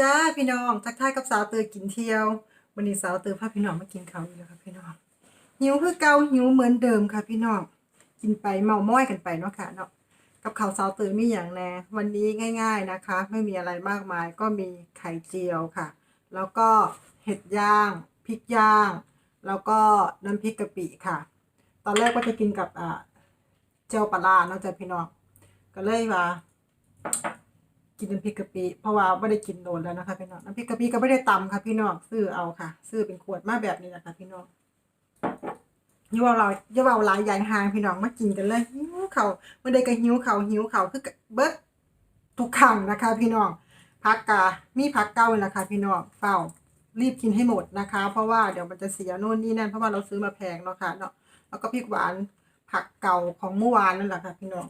จ้าพี่น้องทักทายกับสาวเตยกินเที่ยววันนี้สาวเตยพาพี่น้องมากินข้าวอีกแล้วค่ะพี่น้องหิวคือเก่าหิวเหมือนเดิมค่ะ พี่น้องกินไปเมาม้อยกันไปเนาะค่ะเนาะกับข้าวสาวเตยมีอย่างแน่วันนี้ง่าย ๆนะคะ ไม่มีอะไรมากมายก็มีไข่เจียวค่ะ แล้วก็เห็ดย่างพริกย่าง แล้วก็น้ำพริกกะปิค่ะ ตอนแรกก็จะกินกับอ่าเจียวปลาร้าเนาะจ้ะพี่น้องก็เลยว่า กินน้ำพริกกะปิเพราะว่าไม่ได้กินโดนแล้วนะคะพี่น้องน้ำพริกกะปิก็ไม่ได้ตำค่ะพี่น้องซื้อเอาค่ะ ซื้อเป็นขวดมาแบบนี้นะคะพี่น้องยี่ว่าเรายี่ว่าหลายอย่างหางพี่น้องมากินกันเลยหิวเขาเมื่อใดก็หิวเขาหิวเขาคือเบิร์ดทุกครั้งนะคะ พี่น้องพักกามีพักเก้าเลยนะคะพี่น้องเฝ้ารีบกินให้หมดนะคะ เพราะว่าเดี๋ยวมันจะเสียโน่นนี่นั่นเพราะว่าเราซื้อมาแพงเนาะค่ะเนาะแล้วก็พริกหวานผักเก่าของเมื่อวานนั่นแหละค่ะพี่น้อง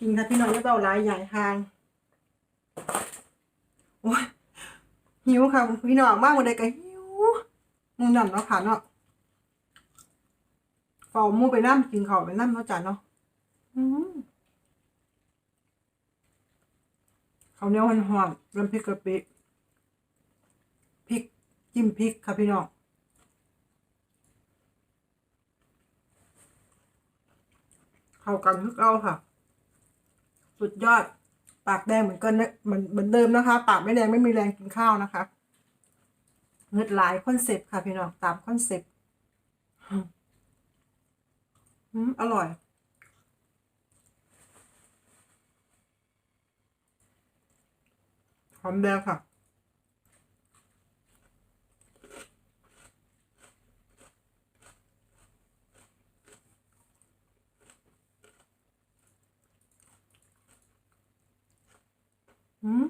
กินค่ะพี่น้องยี่ว่าหลายอย่างหาง โอ้ยหิวค่ะพี่น้องมากวันใดก็หิวมูนั่นเนาะค่ะเนาะเฝ้าหมูไปน้ำกินข้าวไปน้ำเนาะจ้ะเนาะอืมข้าวเนียวหอมๆน้ำพริกกะปิพริกจิ้มพริกค่ะพี่น้องเข้ากันทุกเอาค่ะ สุดยอด ปากแดงเหมือนกันเหมือนเหมือนเดิมนะคะ ปากไม่แดงไม่มีแรงกินข้าวนะคะเงืดหลายคอนเซปต์ค่ะพี่น้องตามคอนเซปต์อืมอร่อยหอมแดงค่ะ อืม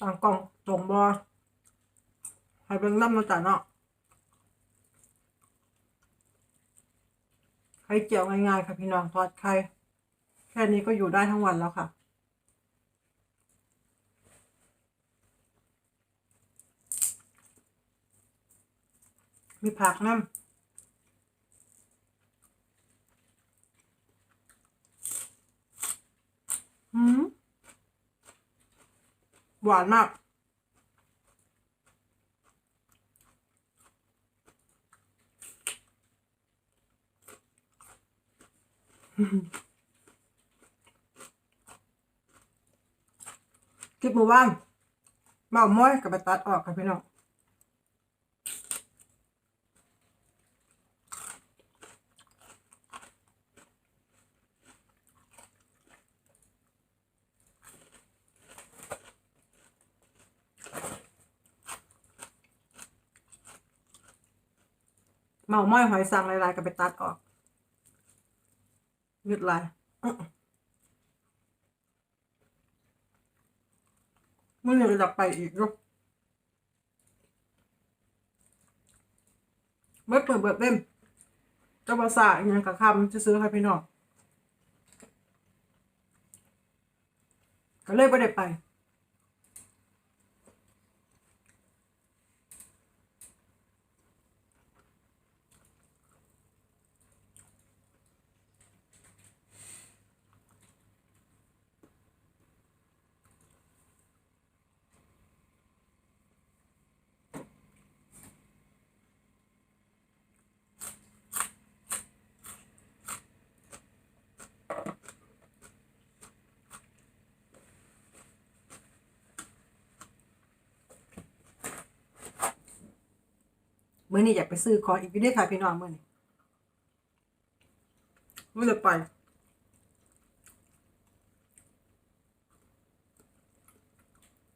ต่างกล่องตรงบอให้เป็นน้ำมาจ่าเนาะไข่เจียวง่ายๆค่ะพี่น้องทอดไข่แค่นี้ก็อยู่ได้ทั้งวันแล้วค่ะ มีผักน้ำอืมหวานมาก คลิปหมู่บ้านเมาม้อยกับไปตัดออกค่ะพี่น้อง เมาม้อยหอยสังลายๆก็ไปตัดออกยืดลายมื่อนี้จะไปอีกลูกเบิดเปิดเบิดเล่มจ้าภาษาอย่างกับคำจะซื้อให้พี่น้องก็เลยไม่ได้ไป มื่อนี้อยากไปซื้อของอีกอยู่ด้วยค่ะพี่น้องมื่อนี้ไม่ได้ไป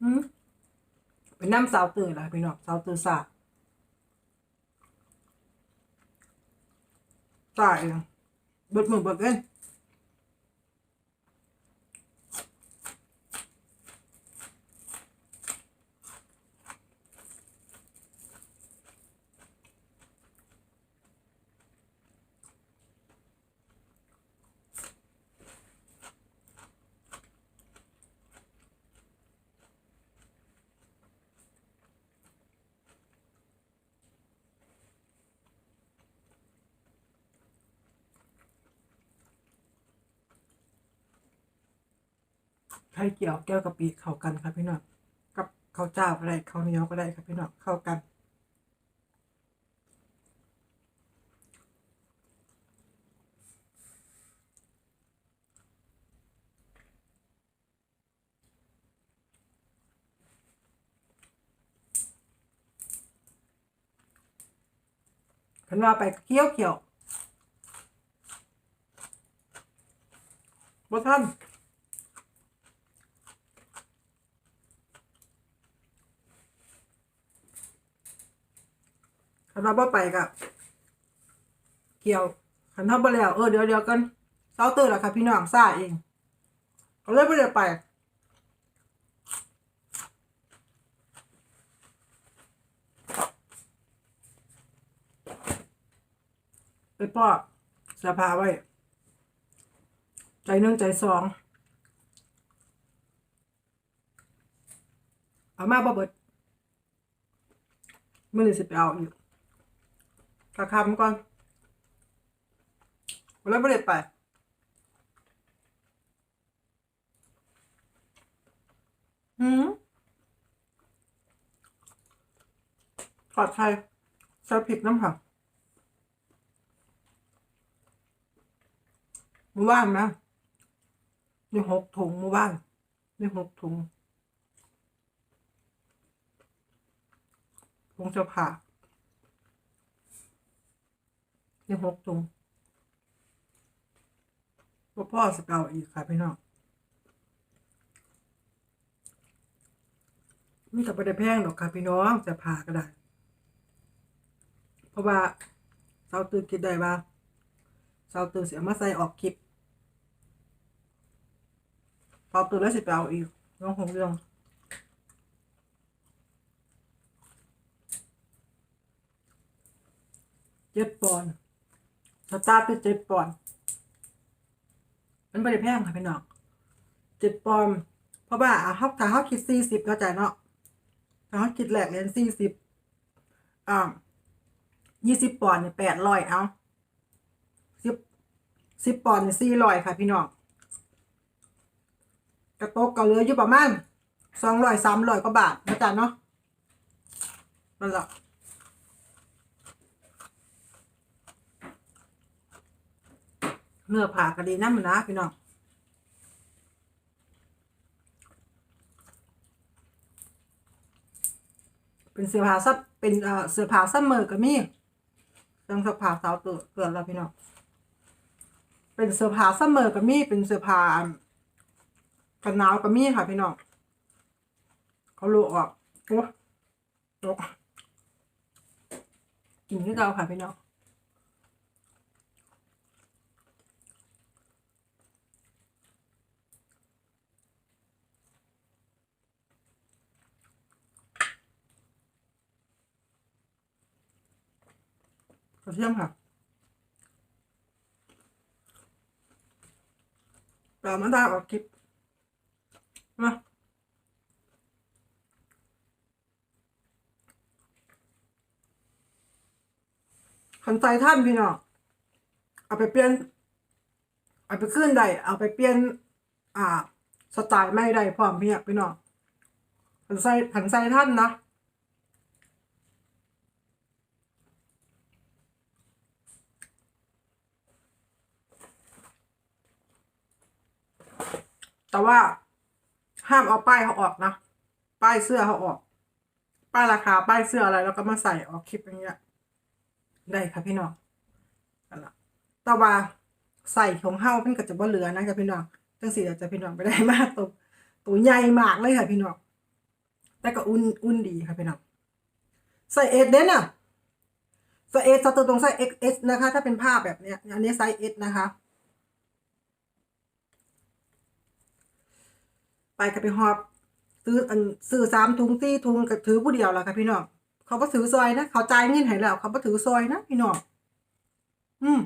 อืมไปนั่สาวตื่นละพี่น้องสาวตื่นสาตายเลยเบิดมือเบิดเงิน ไข่เจียวแก้วกะปิเข้ากันครับพี่น้องกับข้าวเจ้าก็ได้ข้าวเหนียวก็ได้ครับพี่น้องเข้ากันคันว่าไปเคี้ยวเคี้ยวบ่ท่าน คันว่าบ่ไปกะเกี่ยวคันทำบ่แล้วเออเดี๋ยวเดี๋ยวกันเช้าตื่นแล้วค่ะพี่น้องซ่าเองก็เลยบ่ได้ไปไปปอกสื้อผ้าไว้ ใจหนึ่งใจสองเอามาบ่เบิดมื่อนี้สิไปเอาอี กกะคำก่อนแล้วไม่ได้ไปหืมปลอดภัยใส่ผิดน้ำค่ะมือว่านนะนี่หกถุงมือว่านนี่หกถุงถุงเสื้อผ้า นี่หกถุงพ่อพ่อสเกาอีกค่ะพี่น้องมีกับประเดแพงดอกค่ะพี่น้องจะพาก็ได้ เพราะว่าเสาตื่นคิดได้ว่าเสาตื่นเสียมาใส่ออกคลิปเสาตื่นแล้วสิไปเอาอีกน้องหงเรื่องเจ็ดปอนด์ สตาร์ทที่เจ็ดปอนด์มันไม่ได้แพงค่ะพี่น้องเจ็ดปอนด์เพราะว่าอะเขาถ้าเขาคิดสี่สิบเข้าใจเนาะถ้าเขาคิดแหลกเหรียญสี่สิบอ่ายี่สิบปอนด์เนี่ยแปดร้อยเอาสิบสิบปอนด์เนี่ยสี่ร้อยค่ะพี่น้องกระโตกก็เหลืออยู่ประมาณสองร้อยสามร้อยกว่าบาทนะจ๊ะเนาะนั่นแหละ เนื้อผ่ากระดีน้ำมันนะพี่น้องเป็นเสื้อผ้าซับเป็นเสื้อผ้าซัมเมอร์ก็มีเรื่องเสื้อผ้าสาวเกิดเกิดแล้วพี่น้องเป็นเสื้อผ้าซัมเมอร์ก็มีเป็นเสื้อผ้ากันหนาวก็มีค่ะพี่น้องเขาลูกออกโอ้ตกกินที่เราค่ะพี่น้อง กระเทียมค่ะปลามันได้ออกคลิปมาขันใจท่านพี่น้องเอาไปเปลี่ยน เอาไปขึ้นได้เอาไปเปลี่ยน อ่า สไตล์ไม่ได้พร้อมพี่พี่น้องขันใจขันใจท่านนะ แต่ว่าห้ามเอาป้ายเขาออกนะ ป้ายเสื้อเขาออก ป้ายราคา ป้ายเสื้ออะไร แล้วก็มาใส่ออกคลิปอย่างเงี้ย ได้ค่ะพี่น้องนั่นละแต่ว่าใส่ของเฮาเพิ่นก็จะบ่เหลือนะค่ะพี่น้องจังสี่จะพี่น้องไปได้มากตัวตัวใหญ่มากเลยค่ะพี่น้องแต่ก็อุ่นอุ่นดีค่ะพี่น้องใส่เอสเด้นอะใส่เอสตัวตรงใส่ XS นะคะ ถ้าเป็นผ้าแบบเนี้ย อันนี้ไซส์ S นะคะ ไปกับไปหอบ ซื้ออันซื้อสามถุงสี่ถุงก็ถือผู้เดียวแล้วค่ะพี่น้องเขาก็ถือซอยนะเขาจ่ายเงินให้แล้ว เขาก็ถือซอยนะพี่น้องอืม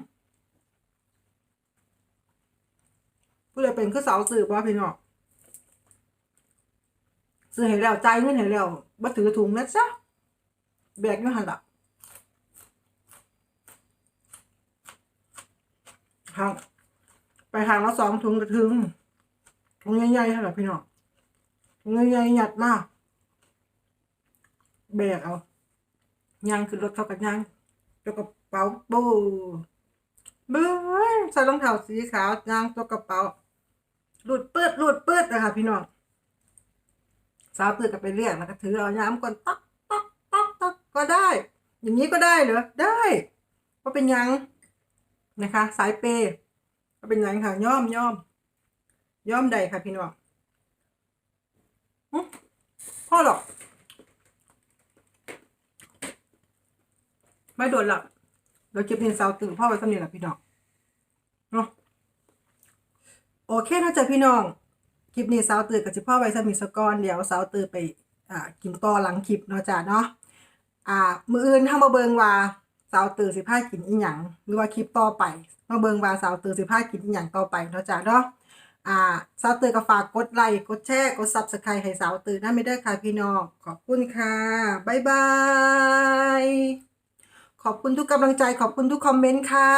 ผู้ใดเป็นคือเสาวสื่อว่าพี่น้องซื้อให้แล้วจ่ายเงินให้แล้วบ่ถือถุงนะจ๊ะแบกอยู่หันละห่างไปห่างละสองถุงก็ถึง ถุงใหญ่ๆค่ะพี่น้องถุงใหญ่ๆหยัดมากแบกเอายางคือรถเขากับยางตัวกระเป๋าบูบ้ยใส่รองเท้าสีขาวยางตัวกระเป๋าหลุดเปิดหลุดเปิดนะคะพี่น้องสาวตื่นกับไปเรียกแล้วก็ถือเอาย้ำก่อนตักตักตักตักก็ได้ อย่างนี้ก็ได้เหรอได้ก็เป็นยังนะคะ สายเปย์ก็เป็นยังค่ะย่อมย่อม ย่อมใดค่ะพี่น้องพ่อหรอกไม่โดนหรอกเราเก็บเงินเสาตื่นพ่อไว้สำเนียงหรอพี่น้องเนาะโอเคนะจ๊ะพี่น้องคลิปนี้สาวตื่นกับจิพ่อไว้สมีสกอนเดี๋ยวสาวตื่นไปอ่ากินต่อหลังคลิปเนาะจ้ะเนาะอ่า มืออื่นถ้ามาเบิงว่าสาวตื่นสิพากินอีหยังหรือว่าคลิปต่อไปมาเบิงว่าสาวตื่นสิพากินอีหยังต่อไปเนาะจ้ะเนาะ อ่าสาวตื่นก็ฝากกดไลค์กดแชร์กดซับสไครต์ให้สาวตื่นนะไม่ได้ค่ะพี่น้องขอบคุณค่ะบ๊ายบายขอบคุณทุกกำลังใจขอบคุณทุกคอมเมนต์ค่ะ